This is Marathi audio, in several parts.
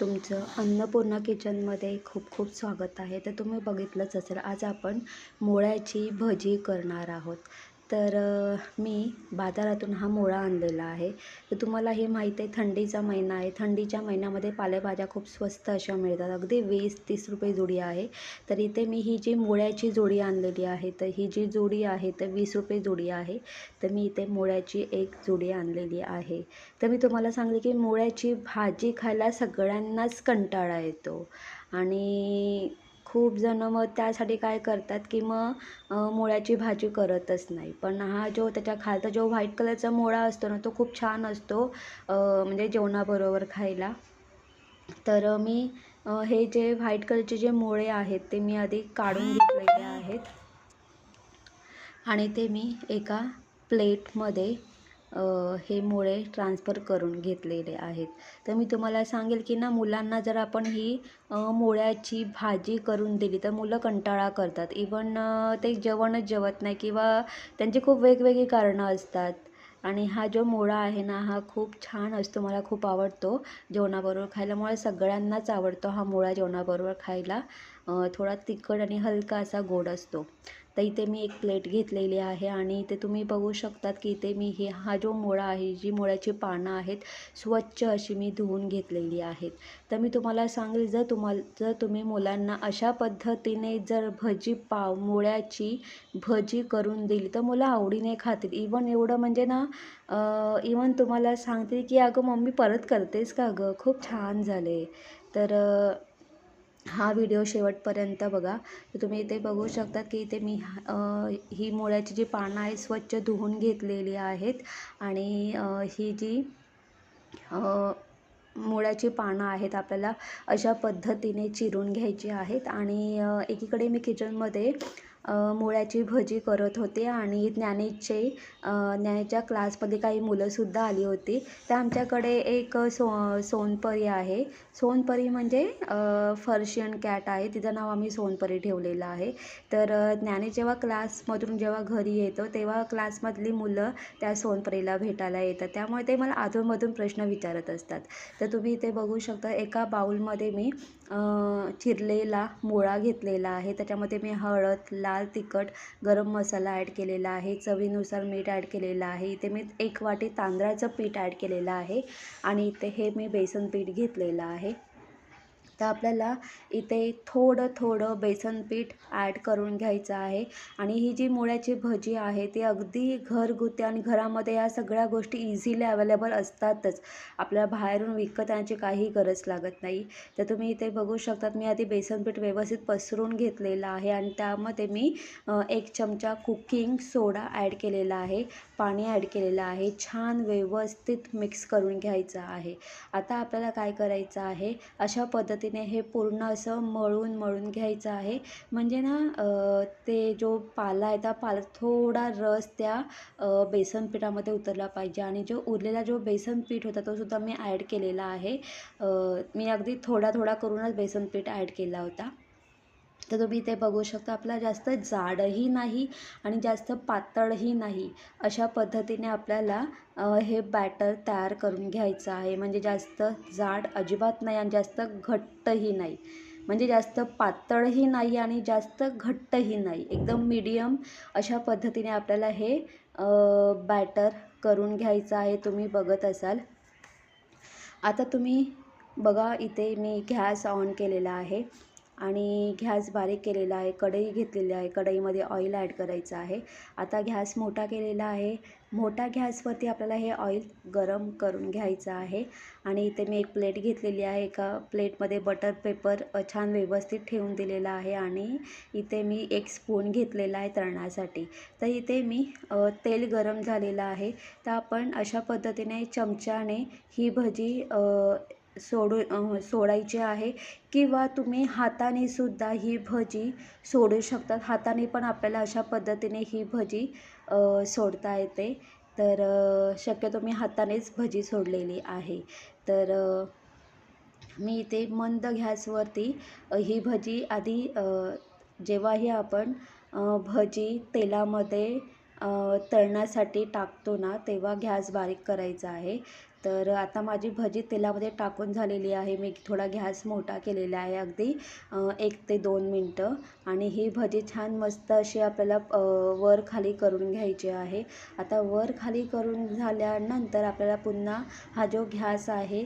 तुमचं अन्नपूर्णा किचनमध्ये खूप खूप स्वागत आहे. तर तुम्ही बघितलंच असेल आज आपण मोळ्याची भजी करणार आहोत. तर मी बाजारातून हा मोळा आणलेला आहे. तर तुम्हाला हे माहीत आहे थंडीचा महिना आहे. थंडीच्या महिन्यामध्ये पालेभाज्या खूप स्वस्त अशा मिळतात. अगदी वीस तीस रुपये जोडी आहे. तर इथे मी ही जी मोळ्याची जोडी आणलेली आहे तर ही जी जोडी आहे तर वीस रुपये जोडी आहे. तर मी इथे मोळ्याची एक जोडी आणलेली आहे. तर मी तुम्हाला सांगले की मोळ्याची भाजी खायला सगळ्यांनाच कंटाळा येतो. आणि खूप जणं मग त्यासाठी काय करतात की मग मुळ्याची भाजी करतच नाही. पण हा जो त्याच्या खालचा जो व्हाईट कलरचा मुळा असतो ना तो खूप छान असतो म्हणजे जेवणाबरोबर खायला. तर मी हे जे व्हाईट कलरचे जे मुळे आहेत ते मी आधी काढून घेतलेले आहेत. आणि ते मी एका प्लेटमध्ये हे मुळे ट्रान्सफर करून घेतलेले आहेत. तर मी तुम्हाला सांगेल की ना मुलांना जर आपण ही मुळ्याची भाजी करून दिली तर मुलं कंटाळा करतात. इवन ते जेवणच जेवत नाही किंवा त्यांची खूप वेगवेगळी कारणं असतात. आणि हा जो मुळा आहे ना हा खूप छान असतो मला खूप आवडतो जेवणाबरोबर खायला. मुळे सगळ्यांनाच आवडतो हा मुळा जेवणाबरोबर खायला. थोडा तिखट आणि हलका असा गोड असतो. तर इथे मी एक प्लेट घेतलेली आहे आणि इथे तुम्ही बघू शकतात की इथे मी हे हा जो मुळा आहे जी मुळ्याची पानं आहेत स्वच्छ अशी मी धुवून घेतलेली आहेत. तर मी तुम्हाला सांगेल जर तुम्हाला जर तुम्ही मुलांना अशा पद्धतीने जर भजी पाव मुळ्याची भजी करून दिली तर मुलं आवडीने खातील. इवन एवढं म्हणजे ना इवन तुम्हाला सांगते की अगं मम्मी परत करतेस का गं? खूप छान झाले. तर हा व्हिडिओ शेवटपर्यंत बघा. तर तुम्ही इथे बघू शकता की इथे मी ही मुळ्याची जी पानं आहेत स्वच्छ धुवून घेतलेली आहेत. आणि ही जी मुळ्याची पानं आहेत आपल्याला अशा पद्धतीने चिरून घ्यायची आहेत. आणि एकीकडे मी किचनमध्ये मुळ्याची भजी करत होते आणि ज्ञानेशचे अ, ज्ञानेच्या क्लासमध्ये काही मुलंसुद्धा आली होती. तर आमच्याकडे एक सो सोनपरी आहे. सोनपरी म्हणजे फर्शियन कॅट आहे. तिचं नाव आम्ही सोनपरी ठेवलेलं आहे. तर अ, ज्ञानेश जेव्हा क्लासमधून जेव्हा घरी येतो तेव्हा क्लासमधली मुलं त्या सोनपरीला भेटायला येतात. त्यामुळे ते मला अधूनमधून प्रश्न विचारत असतात. तर तुम्ही इथे बघू शकता एका बाउलमध्ये मी चिरलेला मुळा घेतलेला आहे. त्याच्यामध्ये मी हळद लाल तिखट गरम मसाला ॲड केलेला आहे. चवीनुसार मीठ ॲड केलेलं आहे. इथे मी एक वाटी तांदळाचं पीठ ॲड केलेलं आहे. आणि इथे हे मी बेसन पीठ घेतलेलं आहे. तर आपल्याला इथे थोडं थोडं बेसन पीठ ॲड करून घ्यायचं आहे. आणि ही जी मुळ्याची भजी आहे ती अगदी घरगुती आणि घरामध्ये या सगळ्या गोष्टी इझिली अवेलेबल असतातच. आपल्याला बाहेरून विकत आणायची काही गरज लागत नाही. तर तुम्ही इथे बघू शकतात मी आधी बेसन पीठ व्यवस्थित पसरून घेतलेलं आहे आणि त्यामध्ये मी एक चमचा कुकिंग सोडा ॲड केलेला आहे. पाणी ॲड केलेलं आहे. छान व्यवस्थित मिक्स करून घ्यायचं आहे. आता आपल्याला काय करायचं आहे? अशा पद्धतीने हे पूर्ण असं मळून मळून घ्यायचं आहे. म्हणजे ना ते जो पाला आहे त्या पाला थोडा रस त्या बेसन पिठामध्ये उतरला पाहिजे. आणि जो उरलेला जो बेसन पीठ होता तो सुद्धा मी ॲड केलेला आहे. मी अगदी थोडा थोडा करूनच बेसन पीठ ॲड केला होता. तर तुम्ही ते बघू शकता. आपला जास्त जाडही नाही आणि जास्त पातळही नाही. अशा पद्धतीने आपल्याला हे बॅटर तयार करून घ्यायचं आहे. म्हणजे जास्त जाड अजिबात नाही आणि जास्त घट्टही नाही. म्हणजे जास्त पातळही नाही आणि जास्त घट्टही नाही. एकदम मीडियम अशा पद्धतीने आपल्याला हे बॅटर करून घ्यायचं आहे. तुम्ही बघत असाल. आता तुम्ही बघा इथे मी गॅस ऑन केलेला आहे. आणि गॅस बारीक केलेला आहे कढई घेतलेली आहे कढईमध्ये ऑइल ॲड करायचं आहे. आता गॅस मोठा केलेला आहे. मोठ्या गॅसवरती आपल्याला हे ऑइल गरम करून घ्यायचं आहे. आणि इथे मी एक प्लेट घेतलेली आहे. एका प्लेटमध्ये बटर पेपर छान व्यवस्थित ठेवून दिलेला आहे. आणि इथे मी एक स्पून घेतलेला आहे तळण्यासाठी. तर इथे मी तेल गरम झालेलं आहे. तर आपण अशा पद्धतीने चमच्याने ही भजी सोडू सोडायचे सोडायची आहे किंवा तुम्ही हाताने सुद्धा ही भजी सोडू शकतात. हाताने पण आपल्याला अशा पद्धतीने ही भजी सोडता येते. तर शक्यतो मी हातानेच भजी सोडलेली आहे. तर मी इथे मंद गॅसवरती ही भजी आधी जेव्हाही आपण भजी तेलामध्ये तळण्यासाठी टाकतो ना तेव्हा गॅस बारीक करायचा आहे. तर आता माझी भजी तेलामध्ये टाकून झालेली आहे. मी थोडा गॅस मोठा केलेला आहे अगदी एक ते दोन मिनटं. आणि ही भजी छान मस्त अशी आपल्याला वर खाली करून घ्यायची आहे. आता वर खाली करून झाल्यानंतर आपल्याला पुन्हा हा जो घॅस आहे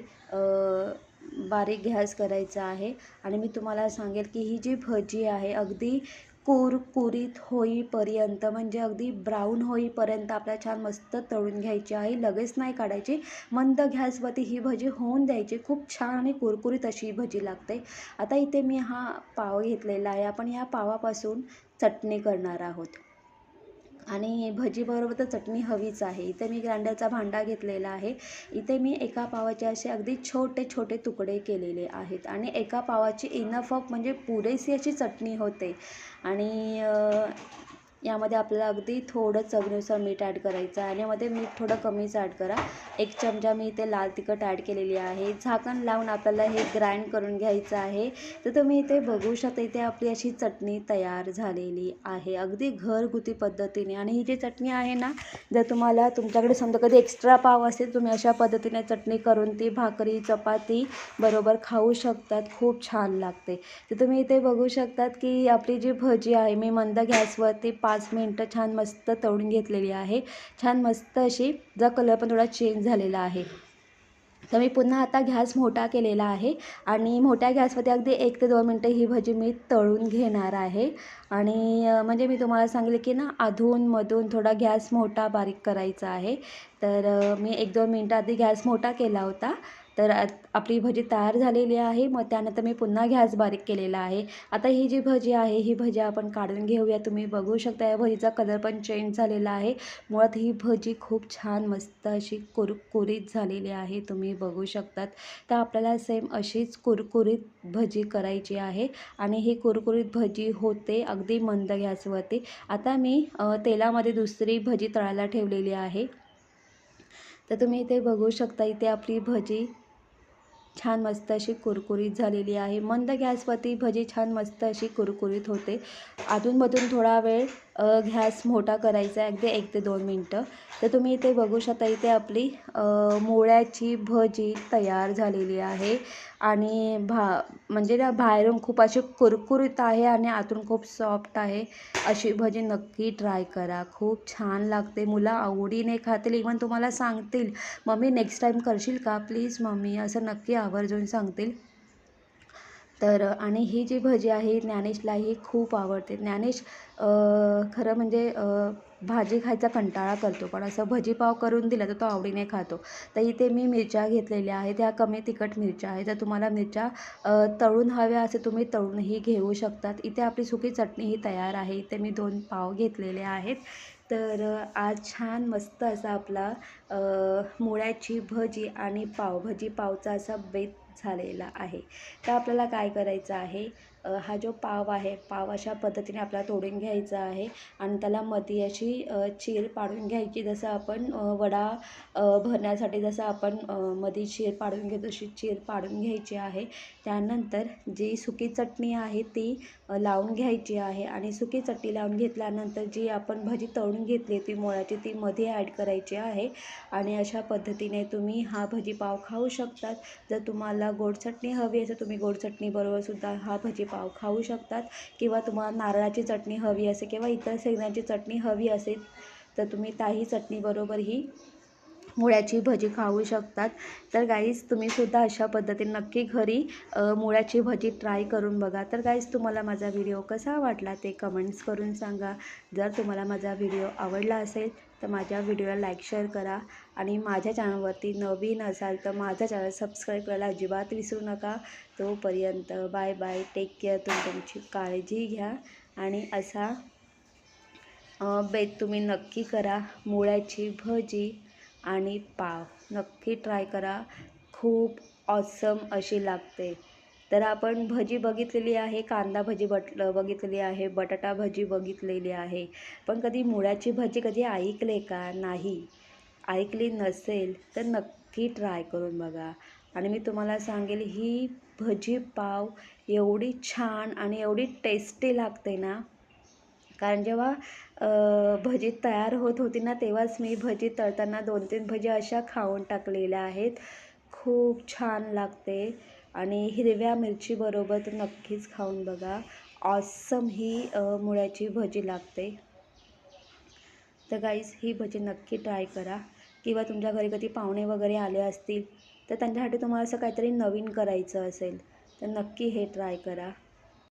बारीक गॅस करायचा आहे. आणि मी तुम्हाला सांगेल की ही जी भजी आहे अगदी कुरकुरीत होईपर्यंत म्हणजे अगदी ब्राऊन होईपर्यंत आपल्या छान मस्त तळून घ्यायची आहे. लगेच नाही काढायची. मंद गॅसवरती ही भजी होऊन द्यायची. खूप छान आणि कुरकुरीत अशी ही भजी लागते. आता इथे मी हा पाव घेतलेला आहे. आपण ह्या पावापासून चटणी करणार आहोत. आणि भजीबरोबर तर चटणी हवीच आहे. इथे मी ग्राइंडरचा भांडा घेतलेला आहे. इथे मी एका पावाचे असे अगदी छोटे छोटे तुकडे केलेले आहेत आणि एका पावाची इनफ ऑफ म्हणजे पुरेशी अशी चटणी होते. आणि यामध्ये आपल्याला अगदी थोडं चवीनुसार मीठ ॲड करायचं आहे. आणि यामध्ये मीठ थोडं कमीच ॲड करा. एक चमचा मी इथे लाल तिखट ॲड केलेली आहे. झाकण लावून आपल्याला हे ग्राइंड करून घ्यायचं आहे. तर तुम्ही इथे बघू शकता इथे आपली अशी चटणी तयार झालेली आहे. अगदी घरगुती पद्धतीने. आणि ही जी चटणी आहे ना जर तुम्हाला तुमच्याकडे समजा कधी एक्स्ट्रा पाव असेल तुम्ही अशा पद्धतीने चटणी करून ती भाकरी चपाती बरोबर खाऊ शकतात. खूप छान लागते. तर तुम्ही इथे बघू शकतात की आपली जी भजी आहे मी मंद गॅसवरती पाच मिनटं छान मस्त तळून घेतलेली आहे. छान मस्त अशी जा कलर पण थोडा चेंज झालेला आहे. तर मी पुन्हा आता गॅस मोठा केलेला आहे आणि मोठ्या गॅसवरती अगदी एक ते दोन मिनटं ही भजी मी तळून घेणार आहे. आणि म्हणजे मी तुम्हाला सांगले की ना अधूनमधून थोडा गॅस मोठा बारीक करायचा आहे. तर मी एक दोन मिनटं आधी गॅस मोठा केला होता. तर आपली भजी तयार झालेली आहे. मग त्यानंतर मी पुन्हा गॅस बारीक केलेला आहे. आता ही जी भजी आहे ही भजी आपण काढून घेऊया. तुम्ही बघू शकता या भजीचा कलर पण चेंज झालेला आहे. मुळात ही भजी खूप छान मस्त अशी कुरकुरीत झालेली आहे. तुम्ही बघू शकतात. तर आपल्याला सेम अशीच कुरकुरीत भजी करायची आहे. आणि ही कुरकुरीत भजी होते अगदी मंद गॅसवरती. आता मी तेलामध्ये दुसरी भजी तळायला ठेवलेली आहे. तर तुम्ही इथे बघू शकता इथे आपली भजी छान मस्त अशी कुरकुरीत झालेली आहे. मंद गॅसवरती भजी छान मस्त अशी कुरकुरीत होते. अधूनमधून थोडा वेळ घॅस मोठा करायचा आहे अगदी एक ते दोन मिनटं. तर तुम्ही इथे बघू शकता इथे आपली मोळ्याची भजी तयार झालेली आहे. आणि भा म्हणजे ना बाहेरून खूप अशी कुरकुरीत आहे आणि आतून खूप सॉफ्ट आहे. अशी भजी नक्की ट्राय करा. खूप छान लागते. मुलं आवडीने खातील. इवन तुम्हाला सांगतील मम्मी नेक्स्ट टाईम करशील का? Please mummy. असं नक्की आवर्जून सांगतील. तर आणि ही जी भजी आहे ज्ञानेशलाही खूप आवडते. ज्ञानेश खरं म्हणजे भाजी खायचा कंटाळा करतो पण असं भजीपाव करून दिलं तर तो आवडीने खातो. तर इथे मी मिरच्या घेतलेल्या आहेत. ह्या कमी तिखट मिरच्या आहेत. जर तुम्हाला मिरच्या तळून हव्या असे तुम्ही तळूनही घेऊ शकतात. इथे आपली सुकी चटणीही तयार आहे. इथे मी दोन पाव घेतलेले आहेत. तर आज छान मस्त असा आपला मुळ्याची भजी आणि पावभाजी पावचा असा बेत झालेला आहे. तर आपल्याला काय करायचं आहे? हा जो पाव आहे पाव अशा पद्धतीने आपल्याला तोडून घ्यायचा आहे आणि त्याला मध्ये अशी चीर पाडून घ्यायची. जसं आपण वडा भरण्यासाठी जसं आपण मधी चीर पाडून घेतो तशी चीर पाडून घ्यायची आहे. त्यानंतर जी सुकी चटणी आहे ती लावून घ्यायची आहे आणि सुकी चटणी लावून घेतल्यानंतर जी आपण भजी तळून घेतली ती मुळाची ती मध्ये ॲड करायची आहे. आणि अशा पद्धतीने तुम्ही हा भजीपाव खाऊ शकतात. जर तुम्हाला गोड चटणी हवी असेल तुम्ही गोड चटणीबरोबरसुद्धा हा भजीपाव खाऊ शकतात. किंवा तुम्हाला नारळाची चटणी हवी असेल किंवा इतर शेंगण्याची चटणी हवी असेल तर तुम्ही त्याही चटणीबरोबर ही मुळ्याची भजी खाऊ शकतात. तर गाईज तुम्हीसुद्धा अशा पद्धतीने नक्की घरी मुळ्याची भजी ट्राय करून बघा. तर गाईज तुम्हाला माझा व्हिडिओ कसा वाटला ते कमेंट्स करून सांगा. जर तुम्हाला माझा व्हिडिओ आवडला असेल तर माझ्या व्हिडिओला लाईक शेअर करा. आणि माझ्या चॅनलवरती नवीन असाल तर माझा चॅनल सबस्क्राईब करायला अजिबात विसरू नका. तोपर्यंत बाय बाय टेक केअर तुम्ही तुमची काळजी घ्या. आणि असा बेत तुम्ही नक्की करा. मुळ्याची भजी. आणि पाव. नक्की ट्राय करा. खूप ऑसम अशी लागते. तर आपण भजी बघितलेली आहे कांदा भजी बट बघितलेली आहे बटाटा भजी बघितलेली आहे. पण कधी मुळ्याची भजी कधी ऐकले का नाही? ऐकली नसेल तर नक्की ट्राय करून बघा. आणि मी तुम्हाला सांगेल ही भजी पाव एवढी छान आणि एवढी टेस्टी लागते ना. कारण जेव्हा भजी तयार होत होती ना तेव्हाच मी भजी तळताना दोन तीन भजी अशा खाऊन टाकलेल्या आहेत. खूप छान लागते आणि हिरव्या मिरचीबरोबर तर नक्कीच खाऊन बघा. ऑसम ही मुळ्याची भजी लागते. तर गाईज ही भजी नक्की ट्राय करा. किंवा तुमच्या घरी कधी पाहुणे वगैरे आले असतील तर त्यांच्यासाठी तुम्हाला असं काहीतरी नवीन करायचं असेल तर नक्की हे ट्राय करा.